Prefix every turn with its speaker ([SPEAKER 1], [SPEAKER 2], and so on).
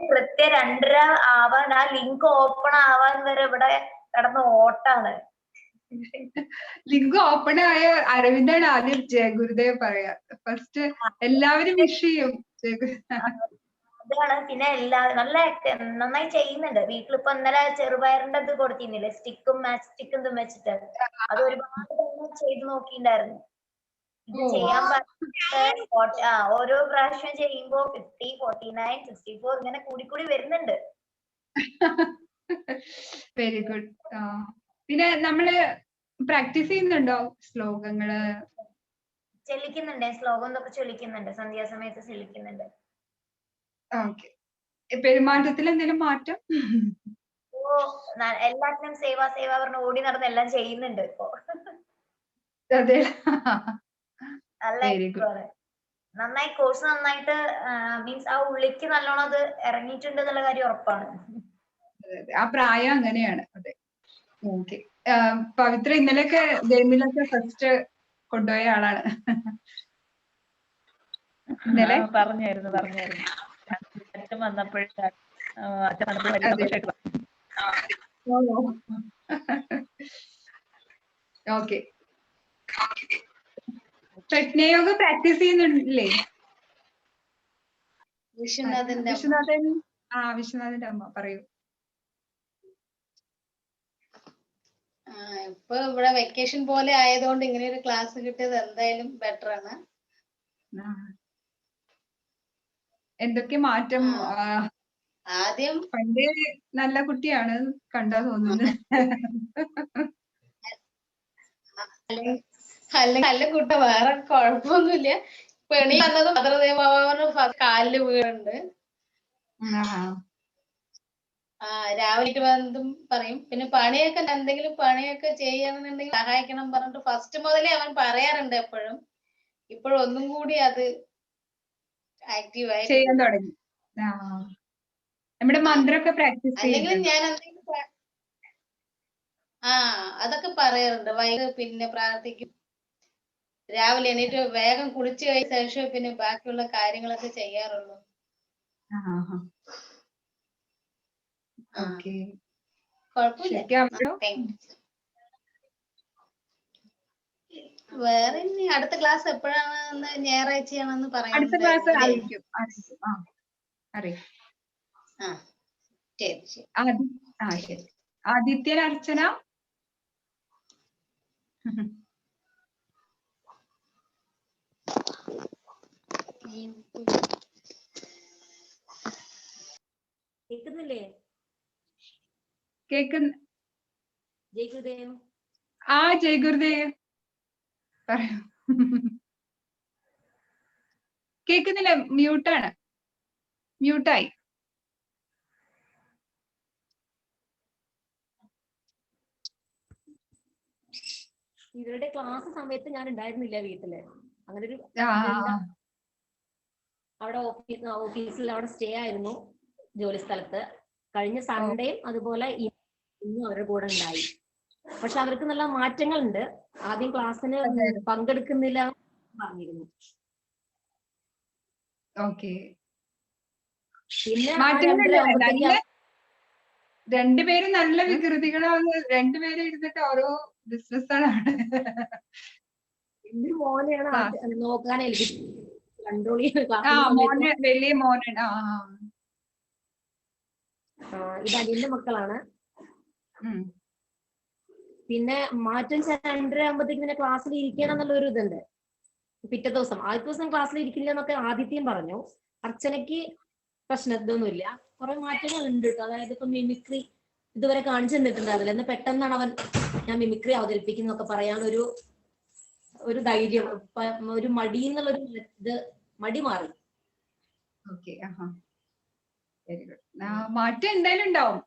[SPEAKER 1] കൃത്യം രണ്ടര ആവാൻ ആ ലിങ്ക് ഓപ്പൺ ആവാൻ വരെ ഇവിടെ കിടന്ന് ഓട്ടാണ്.
[SPEAKER 2] ലിങ്ക് ഓപ്പൺ ആയ അരവിന്ദാണ് ആദ്യം ജയ ഗുരുദേവ് പറയാ. ഫസ്റ്റ് എല്ലാവരും വിഷ് ചെയ്യും.
[SPEAKER 1] അതാണ്. പിന്നെ എല്ലാ നല്ല നന്നായി ചെയ്യുന്നുണ്ട്. വീട്ടിലിപ്പോ ഇന്നലെ ചെറുപയറിന്റെ ഇത് കൊടുത്തിരുന്നില്ലേ? സ്റ്റിക്കും മാച്ച് സ്റ്റിക്കും വെച്ചിട്ട്. അത് ഒരുപാട് ചെയ്ത് നോക്കിണ്ടായിരുന്നു. ചെയ്യാൻ പറ്റുന്നത് ഓരോ പ്രാവശ്യം ചെയ്യുമ്പോ fifty forty nine sixty four ഇങ്ങനെ കൂടി കൂടി വരുന്നുണ്ട്
[SPEAKER 2] വെരി ഗുഡ് പിന്നെ നമ്മൾ പ്രാക്ടീസ് ചെയ്യുന്നുണ്ടോ ശ്ലോകങ്ങൾ?
[SPEAKER 1] ചൊല്ലിക്കുന്നുണ്ട്. ശ്ലോകം ഇതൊക്കെ ചൊല്ലിക്കുന്നുണ്ട്. സന്ധ്യാസമയത്ത് ചൊല്ലിക്കുന്നുണ്ട്.
[SPEAKER 2] ഓക്കെ പെരുമാറ്റത്തിൽ എന്തെങ്കിലും മാറ്റം?
[SPEAKER 1] ഓ എല്ലാത്തിനും സേവാ സേവാ പറഞ്ഞ് ഓടി നടന്ന് എല്ലാം ചെയ്യുന്നുണ്ട് ഇപ്പൊ.
[SPEAKER 2] അതെ.
[SPEAKER 1] നല്ല നന്നായി കോഴ്സ് നന്നായിട്ട് മീൻസ് ആ ഉള്ളിക്ക് നല്ലോണം അത് ഇറങ്ങിയിട്ടുണ്ട് എന്നുള്ള കാര്യം ഉറപ്പാണ്.
[SPEAKER 2] ആ പ്രായം അങ്ങനെയാണ്. അതെ. ഓക്കെ പവിത്ര ഇന്നലെയൊക്കെ ഗെയിമിലൊക്കെ ഫസ്റ്റ് കൊണ്ടുപോയ ആളാണ്. ഇന്നലെ?
[SPEAKER 3] പറഞ്ഞായിരുന്നു പറഞ്ഞായിരുന്നു. അച്ഛൻ വന്നപ്പോഴേ അച്ഛൻ വന്നപ്പോഴും വലിയ
[SPEAKER 2] അതെ.
[SPEAKER 3] സന്തോഷമായിട്ട്
[SPEAKER 2] ഓക്കെ പ്രജ്ഞയോഗ പ്രാക്ടീസ് ചെയ്യുന്നുണ്ടല്ലേ?
[SPEAKER 4] വിശ്വനാഥന്റെ.
[SPEAKER 2] വിശ്വനാഥൻ ആ വിശ്വനാഥന്റെ അമ്മ പറയൂ.
[SPEAKER 4] ഇപ്പൊ ഇവിടെ വെക്കേഷൻ പോലെ ആയതുകൊണ്ട് ഇങ്ങനെ ഒരു ക്ലാസ് കിട്ടിയത് എന്തായാലും ബെറ്റർ ആണ്.
[SPEAKER 2] എന്തൊക്കെ മാറ്റം?
[SPEAKER 4] ആദ്യം
[SPEAKER 2] പണ്ട് നല്ല കുട്ടിയാണ് കണ്ടാ തോന്നുന്നത്
[SPEAKER 4] അല്ലെങ്കിൽ നല്ല കൂട്ടാ വേറെ കുഴപ്പമൊന്നുമില്ല. പെണി വന്നത് ഭദ്രദേവാവന് കാലിൽ
[SPEAKER 2] വീടുണ്ട്.
[SPEAKER 4] ആ. രാവിലെ വന്നതും പറയും. പിന്നെ പണിയൊക്കെ എന്തെങ്കിലും പണിയൊക്കെ ചെയ്യണമെന്നുണ്ടെങ്കിൽ സഹായിക്കണം പറഞ്ഞിട്ട് ഫസ്റ്റ് മുതലേ അവൻ പറയാറുണ്ട് എപ്പോഴും. ഇപ്പോഴും ഒന്നും കൂടി അത് ആക്റ്റീവായി
[SPEAKER 2] ചെയ്യാൻ തുടങ്ങി. നമ്മുടെ മന്ത്രമൊക്കെ പ്രാക്ടീസ്
[SPEAKER 4] അല്ലെങ്കിൽ ഞാൻ എന്തെങ്കിലും ആ അതൊക്കെ പറയാറുണ്ട്. വൈകി പിന്നെ പ്രാർത്ഥിക്കും. രാവിലെ എണീറ്റ് വേഗം കുളിച്ചു കഴിഞ്ഞ ശേഷം പിന്നെ ബാക്കിയുള്ള കാര്യങ്ങളൊക്കെ ചെയ്യാറുള്ളൂ. വേറെ ഇനി അടുത്ത ക്ലാസ് എപ്പോഴാണ് ഞായറാഴ്ചയാണെന്ന്
[SPEAKER 2] അടുത്ത ക്ലാസ് അറിയിക്കും അറിയിക്കും. ആ
[SPEAKER 4] ശരി ശരി.
[SPEAKER 2] ആദിത്യൻ അർച്ചന?
[SPEAKER 1] കേൾക്കുന്നില്ലേ
[SPEAKER 2] കേക്കുന്ന
[SPEAKER 1] ജയ്ഗുദേവ്
[SPEAKER 2] ആ ജയ് ഗുരുദേവ്. പറയൂ. കേക്കുന്നില്ല? മ്യൂട്ടാണ്. മ്യൂട്ടായി.
[SPEAKER 5] ഇവരുടെ ക്ലാസ് സമയത്ത് ഞാൻ ഉണ്ടായിരുന്നില്ല വീട്ടിൽ. അങ്ങനെ ഒരു. അവിടെ ഓഫീസ് ഓഫീസിൽ അവിടെ സ്റ്റേ ആയിരുന്നു ജോലി സ്ഥലത്ത്. കഴിഞ്ഞ സൺഡേയും അതുപോലെ ഇന്നും അവരുടെ കൂടെ ഉണ്ടായി. പക്ഷെ അവർക്ക് നല്ല മാറ്റങ്ങളുണ്ട്. ആദ്യം ക്ലാസ്സിന് പങ്കെടുക്കുന്നില്ല പറഞ്ഞിരുന്നു.
[SPEAKER 2] ഓക്കെ.
[SPEAKER 5] പിന്നെ
[SPEAKER 2] രണ്ടുപേരും നല്ല വികൃതികളാണ്. രണ്ടുപേരും ഇരുന്നിട്ട് ഓരോ ബിസിനസ്സാണ്
[SPEAKER 5] മോനെയാണ്. നോക്കാൻ ഏൽപ്പിച്ചത് കൺട്രോൾ
[SPEAKER 2] വലിയ ആ.
[SPEAKER 5] ഇത് അനിയന്റെ മക്കളാണ്. പിന്നെ മാറ്റം രണ്ടര ആകുമ്പോഴത്തേക്ക് പിന്നെ ക്ലാസ്സിൽ ഇരിക്കണം എന്നുള്ള ഒരു ഇതുണ്ട്. പിറ്റേ ദിവസം. ആദ്യത്തെ ദിവസം ക്ലാസ്സിൽ ഇരിക്കില്ല എന്നൊക്കെ ആദിത്യം പറഞ്ഞു. അർച്ചനയ്ക്ക് പ്രശ്നം ഇതൊന്നുമില്ല. കുറെ മാറ്റങ്ങൾ ഉണ്ട് കേട്ടോ. അതായത് ഇപ്പൊ മിമിക്രി ഇതുവരെ കാണിച്ചു തന്നിട്ടുണ്ടായിരുന്നില്ല. എന്ന് പെട്ടെന്നാണ് അവൻ ഞാൻ മിമിക്രി അവതരിപ്പിക്കുന്നൊക്കെ പറയാനൊരു ഒരു ധൈര്യം ഒരു മടി എന്നുള്ളൊരു ഇത് മടി മാറി.
[SPEAKER 2] ഓക്കെ മാറ്റം എന്തായാലും ഉണ്ടാവും.